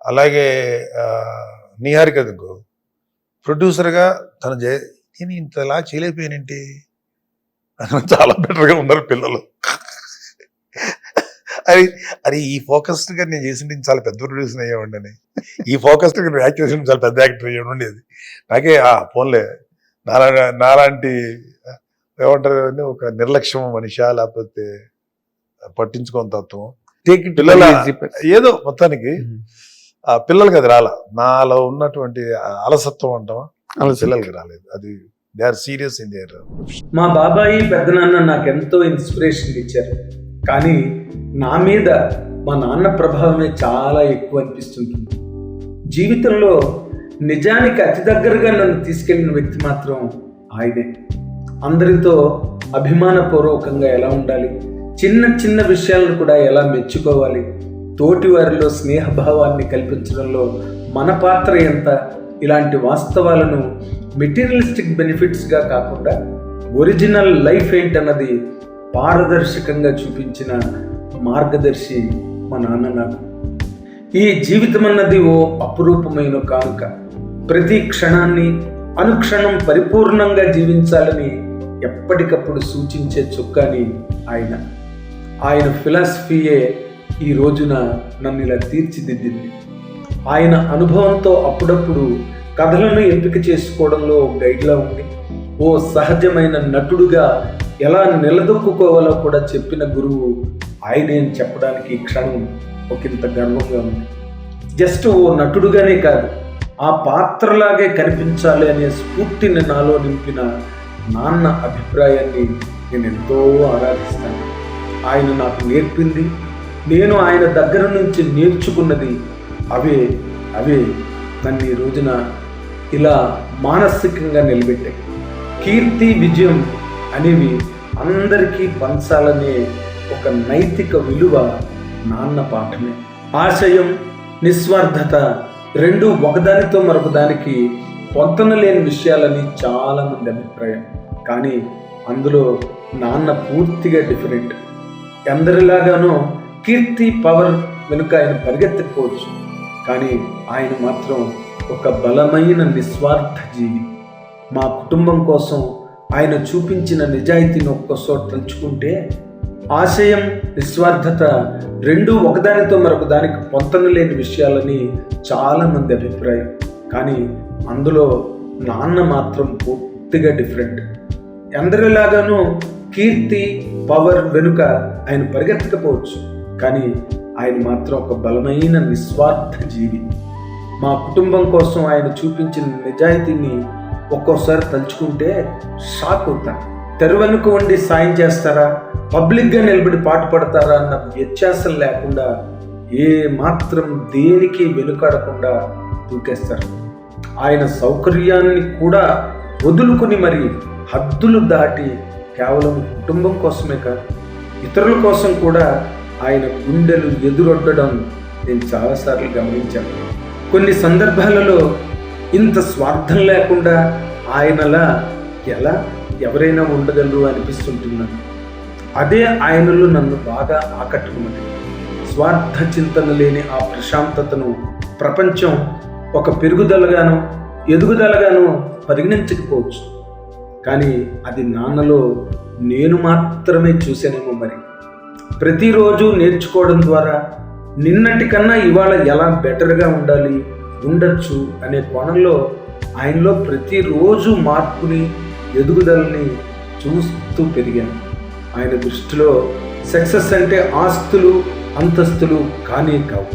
అలాగే నిహారిక దుగ్గు. ప్రొడ్యూసర్గా తను చే నేను ఇంతలా చేయలేకపోయానేంటి? చాలా బెటర్గా ఉన్నారు పిల్లలు. అది అది ఈ ఫోకస్డ్గా నేను చేసింది చాలా పెద్ద ప్రొడ్యూసర్ అయ్యేవాడి అని ఈ ఫోకస్డ్గా నేను యాక్ట్ చేసిన చాలా పెద్ద యాక్టర్ అయ్యేవాడు ఉండేది నాకే ఆ ఫోన్లే నాలా నాలాంటి ఏమంటారు అని ఒక నిర్లక్ష్యం మనిషా లేకపోతే పట్టించుకోని తత్వం. పిల్లల ఏదో మొత్తానికి ఆ పిల్లలకి అది రాల. నాలో ఉన్నటువంటి అలసత్వం అలసత్వం. పిల్లలకి రాలేదు. అది they are serious in their మా బాబాయి పెద్దనాన్న నాకెంతో ఇన్స్పిరేషన్ ఇచ్చారు. కానీ నా మీద మా నాన్న ప్రభావమే చాలా ఎక్కువ అనిపిస్తుంటుంది. జీవితంలో నిజానికి అతి దగ్గరగా నన్ను తీసుకెళ్ళిన వ్యక్తి మాత్రం ఆయనే. అందరితో అభిమానపూర్వకంగా ఎలా ఉండాలి? చిన్న చిన్న విషయాలను కూడా ఎలా మెచ్చుకోవాలి? తోటివారిలో స్నేహభావాన్ని కల్పించడంలో మన పాత్ర ఎంత? ఇలాంటి వాస్తవాలను మెటీరియలిస్టిక్ బెనిఫిట్స్గా కాకుండా ఒరిజినల్ లైఫ్ ఏంటన్నది పారదర్శకంగా చూపించిన మార్గదర్శి మా నాన్న నాకు. ఈ జీవితం అన్నది ఓ అపురూపమైన కానుక. ప్రతి క్షణాన్ని అనుక్షణం పరిపూర్ణంగా జీవించాలని ఎప్పటికప్పుడు సూచించే చుక్కాని ఆయన. ఆయన ఫిలాసఫీయే ఈ రోజున నన్ను ఇలా తీర్చిదిద్దింది. ఆయన అనుభవంతో అప్పుడప్పుడు కథలను ఎంపిక చేసుకోవడంలో గైడ్లా ఉంది. ఓ సహజమైన నటుడుగా ఎలా నిలదొక్కుకోవాలో కూడా చెప్పిన గురువు ఆయనే అని చెప్పడానికి క్షణం ఒకంత గర్వంగా ఉంది. జస్ట్ ఓ నటుడుగానే కాదు ఆ పాత్రలాగే కనిపించాలి అనే స్ఫూర్తిని నాలో నింపిన నాన్న అభిప్రాయాన్ని నేను ఎంతో ఆరాధిస్తాను. ఆయన నాకు నేర్పింది నేను ఆయన దగ్గర నుంచి నేర్చుకున్నది అవే అవే నన్ను ఈ రోజున ఇలా మానసికంగా నిలబెట్టాయి. కీర్తి విజయం అనేవి అందరికీ పంచాలనే ఒక నైతిక విలువ నాన్న పాఠమే. ఆశయం నిస్వార్థత రెండు ఒకదానితో మరొక దానికి పొంతన లేని విషయాలని చాలామంది అభిప్రాయం. కానీ అందులో నాన్న పూర్తిగా డిఫరెంట్. ఎందరిలాగానో కీర్తి పవర్ వెనుక ఆయన పరిగెత్తకపోవచ్చు కానీ ఆయన మాత్రం ఒక బలమైన నిస్వార్థ జీవి. మా కుటుంబం కోసం ఆయన చూపించిన నిజాయితీని ఒక్కసోట తలుచుకుంటే ఆశయం నిస్వార్థత రెండు ఒకదానితో మరొక దానికి పొంతన లేని విషయాలని చాలామంది అభిప్రాయం. కానీ అందులో నాన్న మాత్రం పూర్తిగా డిఫరెంట్. ఎందరిలాగానూ కీర్తి పవర్ వెనుక ఆయన పరిగెత్తకపోవచ్చు. కానీ ఆయన మాత్రం ఒక బలమైన నిస్వార్థ జీవి. మా కుటుంబం కోసం ఆయన చూపించిన నిజాయితీని ఒక్కోసారి తలుచుకుంటే షాక్ అవుతాను తెరవెనుక ఉండి సాయం చేస్తారా? పబ్లిక్గా నిలబడి పాటు పడతారా అన్న వ్యత్యాసం లేకుండా ఏ మాత్రం దేనికి వెనుకాడకుండా దూకేస్తారు. ఆయన సౌకర్యాన్ని కూడా వదులుకుని మరి హద్దులు దాటి కేవలం కుటుంబం కోసమే కాదు ఇతరుల కోసం కూడా ఆయన గుండెలు ఎదురొడ్డడం నేను చాలాసార్లు గమనించాను. కొన్ని సందర్భాలలో ఇంత స్వార్థం లేకుండా ఆయనలా ఎలా ఎవరైనా ఉండగలరు అనిపిస్తుంటున్నాను అదే ఆయనలో నన్ను బాగా ఆకట్టుకున్నది. స్వార్థ చింతన లేని ఆ ప్రశాంతతను ప్రపంచం ఒక పెరుగుదలగాను ఎదుగుదలగాను పరిగణించకపోవచ్చు. కానీ అది నాన్నలో నేను మాత్రమే చూశానేమో మరి. ప్రతిరోజు నేర్చుకోవడం ద్వారా నిన్నటి కన్నా ఇవాళ ఎలా బెటర్గా ఉండాలి ఉండొచ్చు అనే కోణంలో ఆయనలో ప్రతిరోజు మార్పుని ఎదుగుదలని చూస్తూ పెరిగాను. ఆయన దృష్టిలో సక్సెస్ అంటే ఆస్తులు అంతస్తులు కానీ కావు.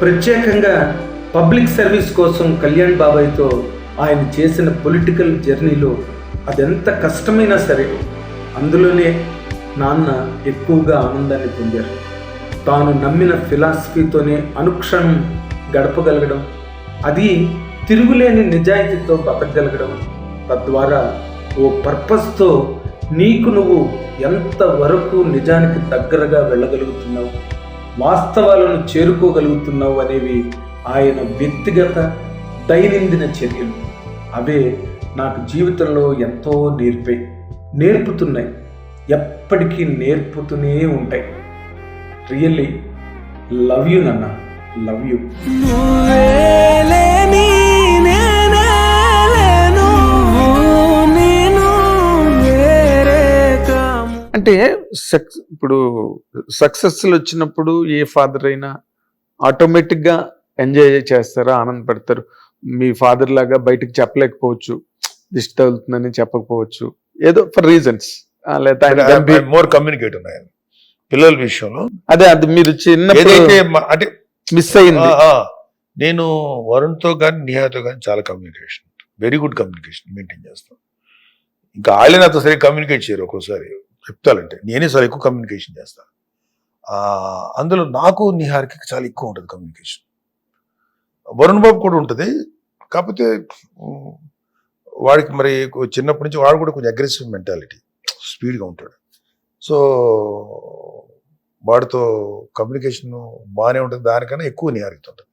ప్రత్యేకంగా పబ్లిక్ సర్వీస్ కోసం కళ్యాణ్ బాబాయ్తో ఆయన చేసిన పొలిటికల్ జర్నీలో అదెంత కష్టమైనా సరే అందులోనే నాన్న ఎక్కువగా ఆనందాన్ని పొందారు. తాను నమ్మిన ఫిలాసఫీతోనే అనుక్షణం గడపగలగడం అది తిరుగులేని నిజాయితీతో బతకగలగడం తద్వారా ఓ పర్పస్తో నీకు నువ్వు ఎంతవరకు నిజానికి దగ్గరగా వెళ్ళగలుగుతున్నావు వాస్తవాలను చేరుకోగలుగుతున్నావు అనేవి ఆయన వ్యక్తిగత దైనందిన చర్యలు. అవే నాకు జీవితంలో ఎంతో నేర్పాయి నేర్పుతున్నాయి. ఎప్పటికీ నేర్పుతూనే ఉంటాయి. రియల్లీ లవ్ యూ నన్న. లవ్ యూ అంటే సక్స్ ఇప్పుడు సక్సెస్లు వచ్చినప్పుడు ఏ ఫాదర్ అయినా ఆటోమేటిక్గా ఎంజాయ్ చేస్తారా ఆనందపడతారు మీ ఫాదర్ లాగా బయటకు చెప్పలేకపోవచ్చు. దిష్టి తగులుతుందని చెప్పకపోవచ్చు. ఏదో ఫర్ రీజన్స్ మోర్ కమ్యూనికేట్ ఉన్నాయి. పిల్లల విషయంలో. అదే అది మీరు ఏదైతే మ- అంటే మిస్ అయింది నేను వరుణ్తో కానీ నిహాతో కానీ చాలా communication very good communication maintain చేస్తాను ఇంకా వాళ్ళే నాతో సరిగ్గా కమ్యూనికేట్ చేయరు ఒక్కోసారి. చెప్తానంటే నేనే చాలా ఎక్కువ కమ్యూనికేషన్ చేస్తాను అందులో నాకు నిహార్కి చాలా ఎక్కువ ఉంటుంది కమ్యూనికేషన్ వరుణ్ బాబు కూడా ఉంటుంది. కాకపోతే వాడికి మరి చిన్నప్పటి నుంచి వాడు కూడా కొంచెం అగ్రెసివ్ మెంటాలిటీ స్పీడ్గా ఉంటాడు. సో వాడితో కమ్యూనికేషన్ బాగానే ఉంటుంది. దానికన్నా ఎక్కువ నిహారిక ఉంటుంది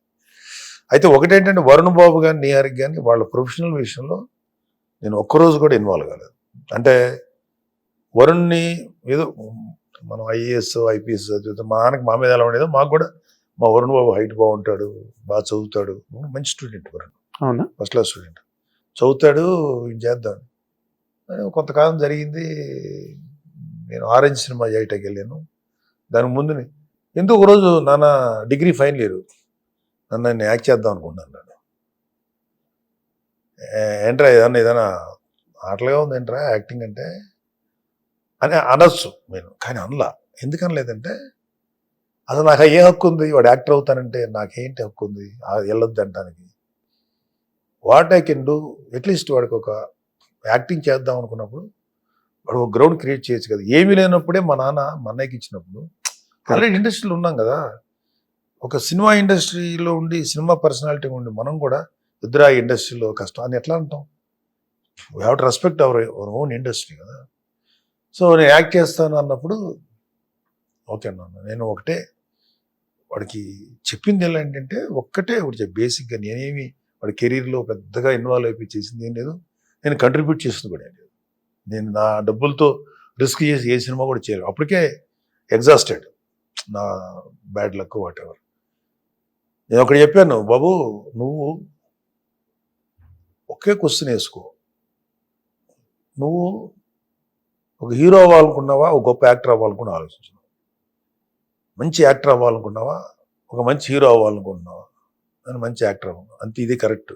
అయితే ఒకటేంటంటే వరుణ్ బాబు కానీ నిహారిక కానీ వాళ్ళ ప్రొఫెషనల్ విషయంలో నేను ఒక్కరోజు కూడా ఇన్వాల్వ్ కాలేదు. అంటే వరుణ్ని ఏదో మనం ఐఏఎస్ ఐపీఎస్ చదివితే మా నాన్నకి మా మీద ఎలా ఉండేదో మాకు కూడా మా వరుణ్ బాబు హైట్ బాగుంటాడు బాగా చదువుతాడు. మంచి స్టూడెంట్ వరుణ్. అవునా? First class student. చదువుతాడు చేద్దాం? కొంతకాలం జరిగింది. నేను ఆరెంజ్ సినిమా చేయటానికి వెళ్ళాను. దానికి ముందుని ఎందుకు ఒకరోజు నాన్న డిగ్రీ ఫైనల్ ఇయర్. నన్ను నేను యాక్ట్ చేద్దాం అనుకున్నాను నేను ఏంట్రా ఏదన్నా ఏదైనా ఆటలుగా ఉంది ఏంట్రా యాక్టింగ్ అంటే? అని అనొచ్చు నేను కానీ అనలా. ఎందుకు అనలేదంటే అసలు నాకు ఏ హక్కు ఉంది? వాడు యాక్టర్ అవుతానంటే నాకేంటి హక్కు ఉంది? వెళ్ళొద్దు అంటానికి. What I can do at least వాడికి ఒక యాక్టింగ్ చేద్దాం అనుకున్నప్పుడు వాడు ఒక గ్రౌండ్ క్రియేట్ చేయొచ్చు కదా. ఏమీ లేనప్పుడే మా నాన్న మా అన్నయ్యకి ఇచ్చినప్పుడు ఆల్రెడీ ఇండస్ట్రీలో ఉన్నాం కదా. ఒక సినిమా ఇండస్ట్రీలో ఉండి సినిమా పర్సనాలిటీ ఉండి మనం కూడా ఇద్దరు ఆ ఇండస్ట్రీలో కష్టం. అని ఎట్లా అంటాం? We have to respect our our own industry కదా. సో నేను యాక్ట్ చేస్తాను అన్నప్పుడు ఓకే అన్న నేను ఒకటే వాడికి చెప్పింది ఎలా ఏంటంటే ఒక్కటే ఒకటి బేసిక్గా నేనేమి వాడి కెరీర్లో పెద్దగా ఇన్వాల్వ్ అయిపోయి చేసింది ఏం లేదు. నేను కంట్రిబ్యూట్ చేసింది కూడా. లేదు నేను నా డబ్బులతో రిస్క్ చేసి ఏ సినిమా కూడా చేయలేదు. అప్పటికే ఎగ్జాస్టెడ్ నా బ్యాడ్ లక్ వాట్ ఎవర్ నేను ఒకటి చెప్పాను బాబు నువ్వు ఒకే క్వశ్చన్ వేసుకో. నువ్వు ఒక హీరో అవ్వాలనుకున్నావా? ఒక గొప్ప యాక్టర్ అవ్వాలనుకున్నా ఆలోచించు. మంచి యాక్టర్ అవ్వాలనుకున్నావా? ఒక మంచి హీరో అవ్వాలనుకుంటున్నావా నేను మంచి యాక్టర్ అవ్వను అంతే ఇది కరెక్ట్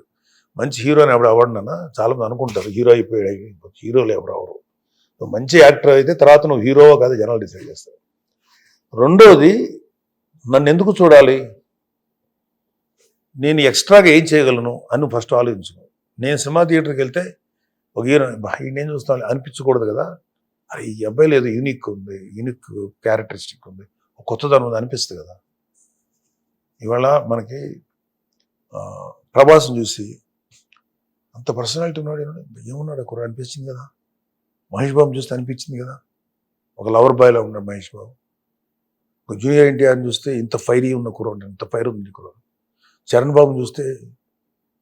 మంచి హీరోని ఎవడు అవ్వడన్నా చాలా మంది అనుకుంటారు హీరో అయిపోయాడు హీరోలు ఎవరు అవరు మంచి యాక్టర్ అయితే తర్వాత నువ్వు హీరోవో కాదు జనాలు డిసైడ్ చేస్తారు. రెండోది నన్ను ఎందుకు చూడాలి? నేను ఎక్స్ట్రాగా ఏం చేయగలను? అని ఫస్ట్ ఆలోచించుకో. నేను సినిమా థియేటర్కి వెళ్తే ఒక హీరో నేను చూస్తాను అనిపించకూడదు కదా. అరే ఈ అబ్బాయి లేదు యూనిక్ ఉంది యూనిక్ క్యారెక్టరిస్టిక్ ఉంది కొత్తదనం ఉంది అనిపిస్తుంది కదా. ఇవాళ మనకి ప్రభాస్ని చూసి అంత పర్సనాలిటీ ఉన్నాడు ఏమన్నా? ఏమున్నాడు? అక్కడ అనిపించింది కదా. మహేష్ బాబు చూస్తే అనిపించింది కదా. ఒక లవర్ బాయ్లో ఉన్నాడు మహేష్ బాబు. ఒక జూనియర్ ఎన్టీఆర్ని చూస్తే ఇంత ఫైరీ ఉన్న కుర్రోడు ఇంత ఫైర్ ఉంది కుర్రోడు. చరణ్ బాబుని చూస్తే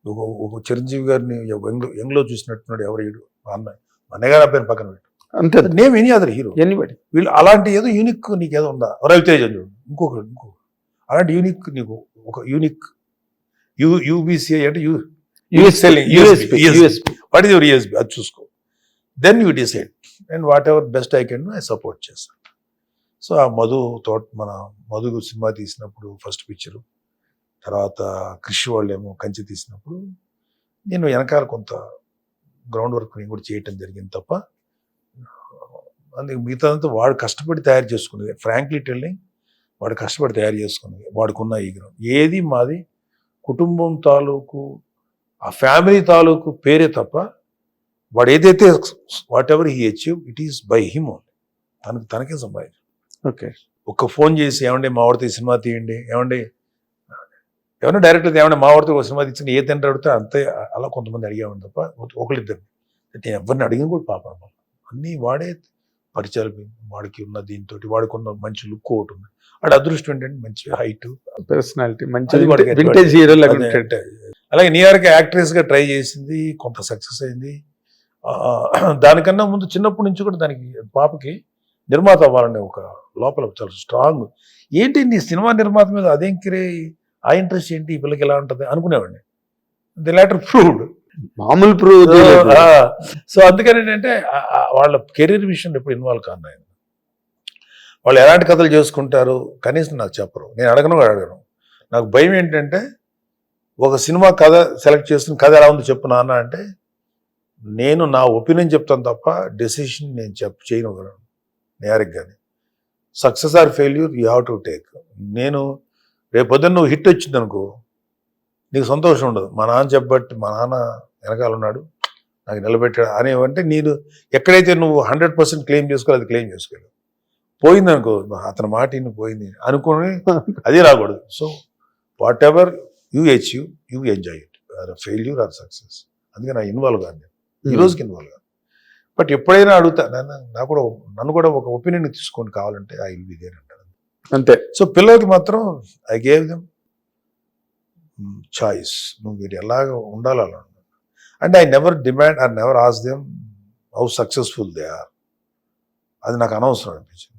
ఒక ఒక చిరంజీవి గారిని యంగ్ యంగ్లో చూసినట్టున్నాడు ఎవరు మా అన్న అన్నగారు అబ్బాయిని పక్కన పెట్టు. అంతే. Name any other hero. Anybody. వీళ్ళు అలాంటి ఏదో యూనిక్ నీకు ఏదో ఉందా రవితేజ చూడు. ఇంకొకరు ఇంకొకరు అలాంటి యూనిక్ నీకు ఒక యూనిక్ యూ యూబీసీఐ అంటే you USP USP what is your USB అది చూసుకో. Then you decide and whatever best I can I support చేస్తాను సో ఆ మధు తోట మన మధు సినిమా తీసినప్పుడు ఫస్ట్ పిక్చరు తర్వాత కృషి వాళ్ళేమో కంచి తీసినప్పుడు నేను వెనకాల కొంత గ్రౌండ్ వర్క్ నేను కూడా చేయటం జరిగింది తప్ప అందుకే మిగతాదంతా వాడు కష్టపడి తయారు చేసుకునేది ఫ్రాంక్లీ టెల్లింగ్ వాడు కష్టపడి తయారు చేసుకునేది వాడుకున్న ఈ గ్రౌండ్ ఏది మాది కుటుంబం తాలూకు ఆ ఫ్యామిలీ తాలూకు పేరే తప్ప వాడు ఏదైతే whatever he achieve it is by him only తనకు తనకే సంపాదించు. ఓకే. ఒక్క ఫోన్ చేసి ఏమండి మా వాడితో ఈ సినిమా తీయండి ఏమండి? ఏమన్నా డైరెక్టర్ ఏమన్నా మా వాడితో ఒక సినిమా తీసిన ఏ తండ్రి అడిగితే అంతే అలా కొంతమంది అడిగామని తప్ప ఒకళ్ళిద్దరు నేను ఎవరిని అడిగిన కూడా పాపం. అన్నీ వాడే పరిచయాలు వాడికి ఉన్న దీంతో వాడికి ఉన్న మంచి లుక్ ఒకటి ఉంది. వాడి అదృష్టం ఏంటంటే మంచి హైట్ పర్సనాలిటీ మంచి వింటేజ్ హీరో అలాగే న్యూయార్క్ యాక్ట్రెస్గా ట్రై చేసింది కొంత సక్సెస్ అయింది. దానికన్నా ముందు చిన్నప్పటి నుంచి కూడా దానికి పాపకి నిర్మాత అవ్వాలనే ఒక లోపల చాలా స్ట్రాంగ్ ఏంటి నీ సినిమా నిర్మాత మీద అదేం కిరే ఆ ఇంట్రెస్ట్ ఏంటి? ఈ పిల్లకి ఎలా ఉంటుంది? అనుకునేవాడిని. ది లెటర్ ప్రూవ్డ్ మామూలు ప్రూవ్ సో అందుకని ఏంటంటే వాళ్ళ కెరీర్ విషయంలో ఎప్పుడు ఇన్వాల్వ్ కాను నేను వాళ్ళు ఎలాంటి కథలు చేసుకుంటారు? కనీసం నాకు చెప్పరు. నేను అడగను అడగను నాకు భయం ఏంటంటే ఒక సినిమా కథ సెలెక్ట్ చేసిన కథ ఎలా ఉంది చెప్పు నాన్న అంటే నేను నా ఒపీనియన్ చెప్తాను తప్ప డెసిషన్ నేను చెప్ చేయను నేరికి కానీ success or failure you have to take. నేను రేపొద్దున నువ్వు హిట్ వచ్చింది అనుకో నీకు సంతోషం ఉండదు. మా నాన్న చెప్పబట్టి మా నాన్న వెనకాల ఉన్నాడు నాకు నిలబెట్టాడు అనేవంటే నేను ఎక్కడైతే నువ్వు హండ్రెడ్ పర్సెంట్ క్లెయిమ్ చేసుకోవాలి అది క్లెయిమ్ చేసుకోలేవు పోయింది అనుకో అతని మాట ఇన్ని పోయింది అనుకుని అది రాకూడదు. So whatever you achieve you enjoy it or failure or success అందుకే నా ఇన్వాల్వ్ కాదు నేను. ఈ రోజుకి ఇన్వాల్వ్ కాదు. బట్ ఎప్పుడైనా అడుగుతా నన్ను నాకు కూడా నన్ను కూడా ఒక ఒపీనియన్ తీసుకోండి కావాలంటే ఐ విల్ బి దేర్ అంటారు అంతే. సో పిల్లలకి మాత్రం ఐ గేవ్ దెమ్ చాయిస్ నువ్వు వీరు ఎలాగ ఉండాలి అలా and I never demand I never ask them how successful they are అది నాకు అనవసరం అనిపించింది.